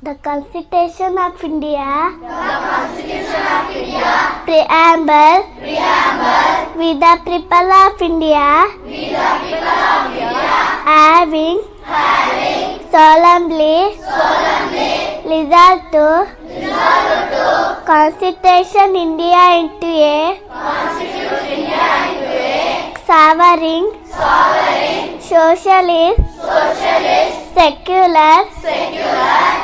The Constitution of India. The Constitution of India. Preamble. Preamble. With the people of India. With the people of India. Having. Having. Solemnly. Solemnly. Resolved to. Constitution India into a. Constitution India into a. Sovereign. Sovereign. Socialist. Socialist. Secular. Secular.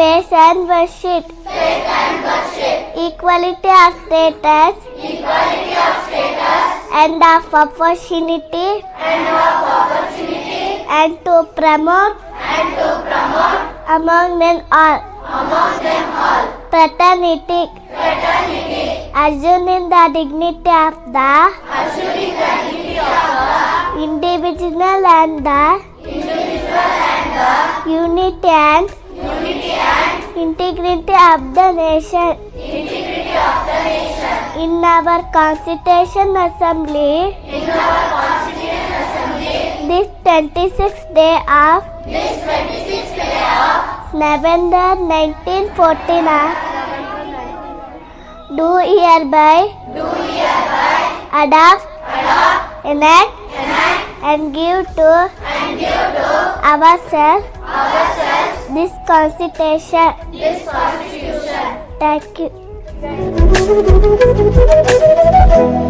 Faith and worship. Equality of status. Equality of status. And of opportunity. And of opportunity. And to promote. And to promote. Among men all. Among them all. Fraternity. Assuming the dignity of the. Individual and the. Unity and. integrity of the nation. Integrity of the nation. In our Constitution Assembly. In our Constitution Assembly. This 26th day of. This 26th day of. November 1949. Do year by Do year by Adopt. Adopt. Enact. Enact. And give to. And give to. Ourselves. This Constitution. This Constitution. Thank you. Thank you.